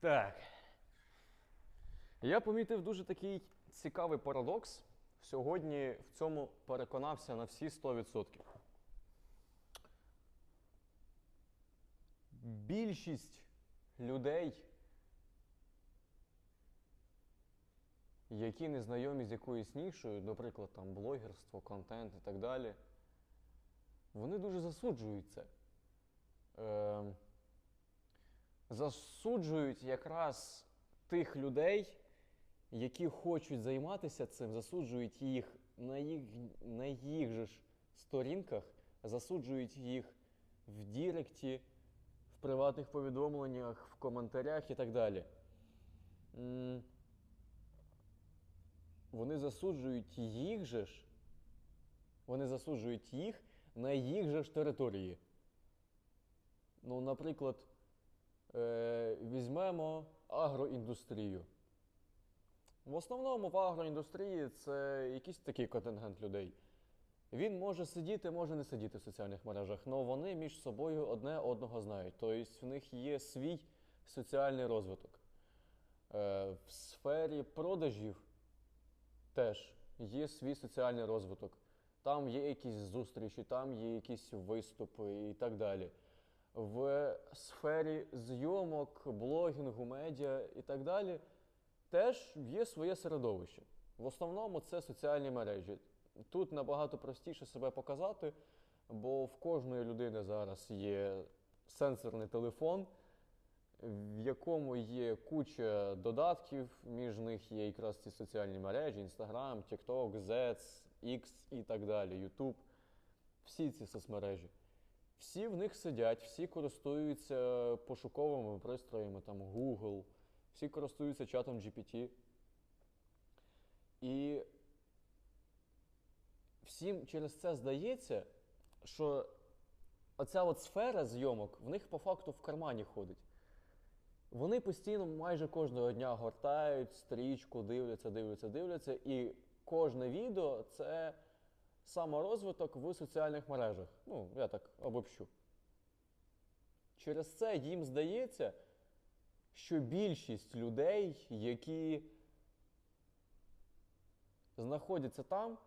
Так. Я помітив дуже такий цікавий парадокс. Сьогодні в цьому переконався на всі 100%. Більшість людей, які не знайомі з якоюсь нішою, наприклад, там блогерство, контент і так далі, вони дуже засуджують це. Ем, засуджують якраз тих людей, які хочуть займатися цим, засуджують їх на їх, на їх же ж сторінках, засуджують їх в Діректі, в приватних повідомленнях, в коментарях і так далі. Вони засуджують їх же ж, вони засуджують їх на їх же ж території. Ну, наприклад, е, візьмемо агроіндустрію. В основному в агроіндустрії це якийсь такий контингент людей. Він може сидіти, може не сидіти в соціальних мережах, але вони між собою одне одного знають. Тобто в них є свій соціальний розвиток. Е, в сфері продажів теж є свій соціальний розвиток. Там є якісь зустрічі, там є якісь виступи і так далі. В сфері зйомок, блогінгу, медіа і так далі теж є своє середовище. В основному це соціальні мережі. Тут набагато простіше себе показати, бо в кожної людини зараз є сенсорний телефон, в якому є куча додатків, між них є якраз ці соціальні мережі: Instagram, TikTok, Zets, X і так далі, YouTube. Всі ці соцмережі. Всі в них сидять, всі користуються пошуковими пристроями, там Google, всі користуються чатом GPT. І всім через це здається, що оця от сфера зйомок в них по факту в кармані ходить. Вони постійно майже кожного дня гортають стрічку, дивляться, дивляться, дивляться. І кожне відео це саморозвиток в соціальних мережах. Ну, я так обобщу. Через це їм здається, що більшість людей, які знаходяться там,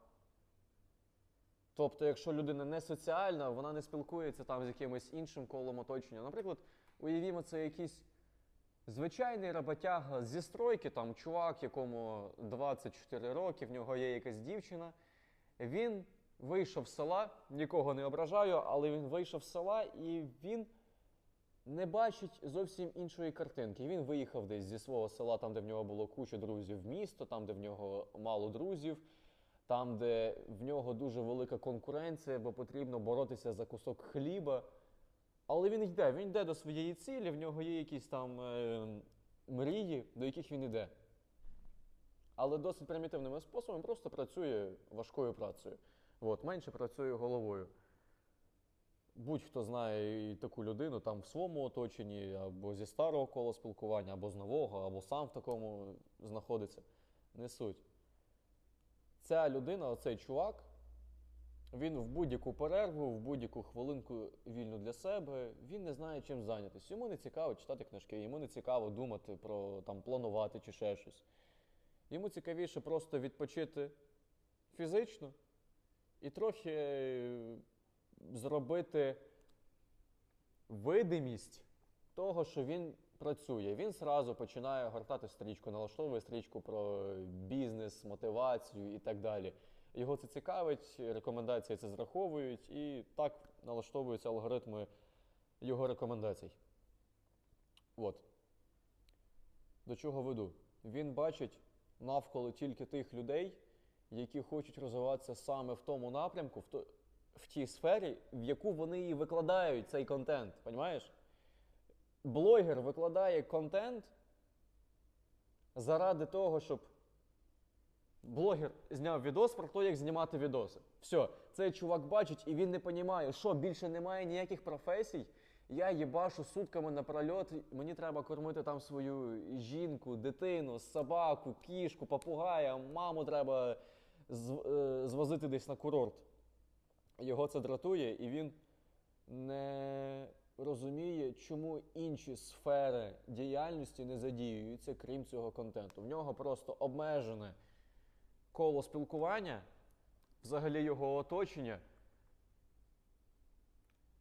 тобто, якщо людина не соціальна, вона не спілкується там з якимось іншим колом оточення. Наприклад, уявімо, це якийсь звичайний роботяга зі стройки, там чувак, якому 24 роки, в нього є якась дівчина. Він вийшов з села, нікого не ображаю, але він вийшов з села і він не бачить зовсім іншої картинки. Він виїхав десь зі свого села, там, де в нього було куча друзів в місто, там, де в нього мало друзів, там, де в нього дуже велика конкуренція, бо потрібно боротися за кусок хліба. Але він йде, він йде до своєї цілі, в нього є якісь там е, мрії, до яких він йде. Але досить примітивними способами просто працює важкою працею. От, менше працює головою. Будь-хто знає і таку людину там в своєму оточенні, або зі старого кола спілкування, або з нового, або сам в такому знаходиться. Не суть. Ця людина, оцей чувак, він в будь-яку перерву, в будь-яку хвилинку вільну для себе, він не знає, чим зайнятися. Йому не цікаво читати книжки, йому не цікаво думати про там, планувати чи ще щось. Йому цікавіше просто відпочити фізично і трохи е, зробити видимість того, що він працює. Він зразу починає гортати стрічку, налаштовує стрічку про бізнес, мотивацію і так далі. Його це цікавить, рекомендації це зраховують, і так налаштовуються алгоритми його рекомендацій. От. До чого веду? Він бачить навколо тільки тих людей, які хочуть розвиватися саме в тому напрямку, в, то, в тій сфері, в яку вони і викладають цей контент. Понімаєш? Блогер викладає контент заради того, щоб блогер зняв відос про те, як знімати відоси. Все, цей чувак бачить і він не розуміє, що більше немає ніяких професій. Я їбашу сутками напрольот, мені треба кормити там свою жінку, дитину, собаку, кішку, попугая, маму треба е, звозити десь на курорт. Його це дратує, і він не розуміє, чому інші сфери діяльності не задіюються, крім цього контенту. В нього просто обмежене коло спілкування, взагалі його оточення.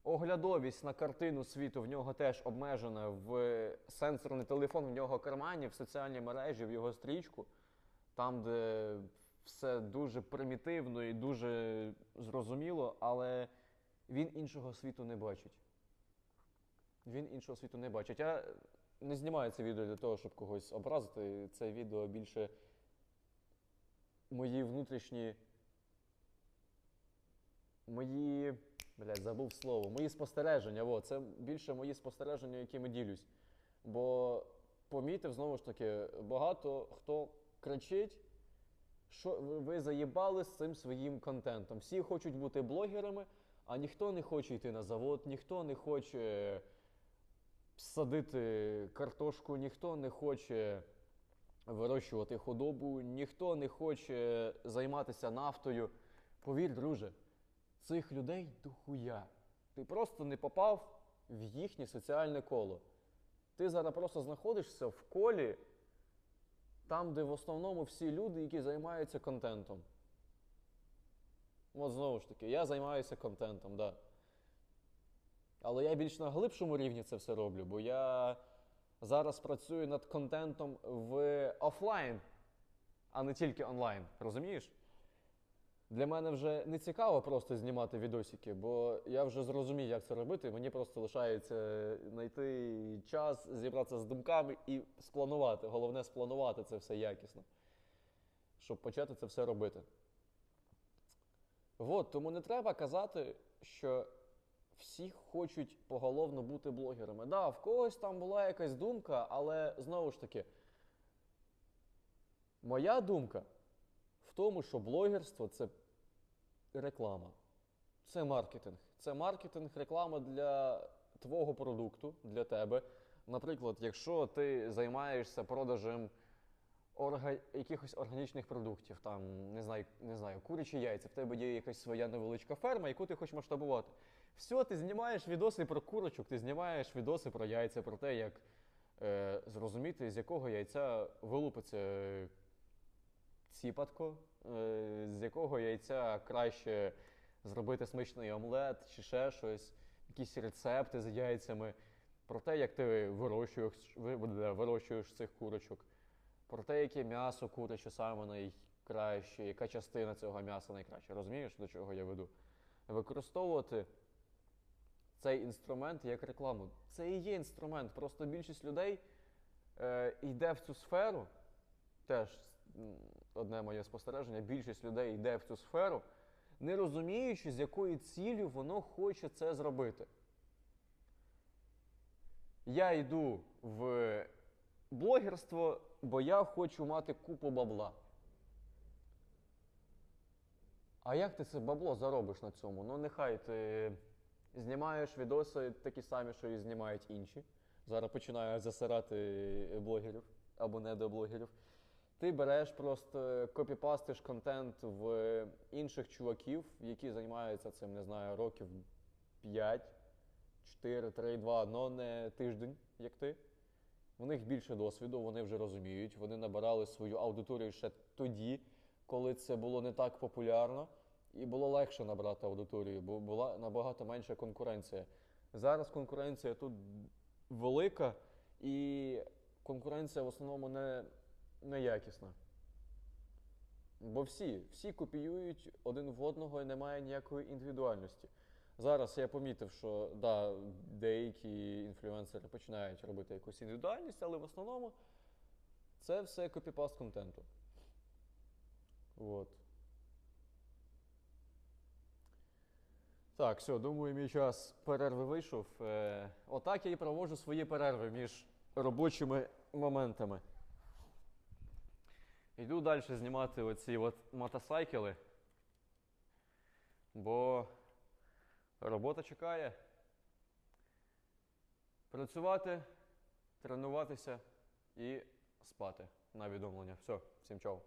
Оглядовість на картину світу в нього теж обмежена в сенсорний телефон, в нього кармані, в соціальні мережі, в його стрічку, там, де все дуже примітивно і дуже зрозуміло, але він іншого світу не бачить. Він іншого світу не бачить. Я не знімаю це відео для того, щоб когось образити. Це відео більше мої внутрішні. Мої. Блядь, забув слово. Мої спостереження. Во, це більше мої спостереження, якими ділюсь. Бо помітив знову ж таки, багато хто кричить, що ви заїбали з цим своїм контентом. Всі хочуть бути блогерами, а ніхто не хоче йти на завод, ніхто не хоче садити картошку, ніхто не хоче вирощувати худобу, ніхто не хоче займатися нафтою. Повір, друже, цих людей дохуя. Ти просто не попав в їхнє соціальне коло. Ти зараз просто знаходишся в колі, там, де в основному всі люди, які займаються контентом. От знову ж таки, я займаюся контентом, да. Але я більш на глибшому рівні це все роблю, бо я зараз працюю над контентом в офлайн, а не тільки онлайн. Розумієш? Для мене вже не цікаво просто знімати відосики, бо я вже зрозумів, як це робити. Мені просто лишається знайти час, зібратися з думками і спланувати. Головне спланувати це все якісно, щоб почати це все робити. От, тому не треба казати, що всі хочуть поголовно бути блогерами. Да, в когось там була якась думка, але знову ж таки, моя думка в тому, що блогерство це реклама. Це маркетинг. Це маркетинг, реклама для твого продукту, для тебе. Наприклад, якщо ти займаєшся продажем орга... якихось органічних продуктів, там, не знаю, не знаю, курячі яйця, в тебе є якась своя невеличка ферма, яку ти хочеш масштабувати. Все, ти знімаєш відоси про курочок, ти знімаєш відоси про яйця, про те, як е, зрозуміти, з якого яйця вилупиться ціпатко, е, з якого яйця краще зробити смачний омлет чи ще щось, якісь рецепти з яйцями, про те, як ти вирощуєш, вирощуєш цих курочок, про те, яке м'ясо куряче саме найкраще, яка частина цього м'яса найкраща. Розумієш, до чого я веду? Використовувати цей інструмент як рекламу. Це і є інструмент. Просто більшість людей е, йде в цю сферу. Теж одне моє спостереження: більшість людей йде в цю сферу, не розуміючи, з якою ціллю воно хоче це зробити. Я йду в блогерство, бо я хочу мати купу бабла. А як ти це бабло заробиш на цьому? Ну, нехай ти знімаєш відоси такі самі, що і знімають інші. Зараз починаю засирати блогерів або недоблогерів. Ти береш просто копіпастиш контент в інших чуваків, які займаються цим, не знаю, років 5, 4, 3, 2, но не тиждень, як ти. У них більше досвіду, вони вже розуміють, вони набирали свою аудиторію ще тоді, коли це було не так популярно, і було легше набрати аудиторію, бо була набагато менша конкуренція. Зараз конкуренція тут велика, і конкуренція в основному не, не якісна. Бо всі, всі копіюють один в одного і немає ніякої індивідуальності. Зараз я помітив, що да, деякі інфлюенсери починають робити якусь індивідуальність, але в основному це все копіпаст контенту. От. Так, все, думаю, мій час перерви вийшов. Е, отак я і проводжу свої перерви між робочими моментами. Йду далі знімати оці от мотосайкли, бо робота чекає. Працювати, тренуватися і спати на відомлення. Все, всім чао.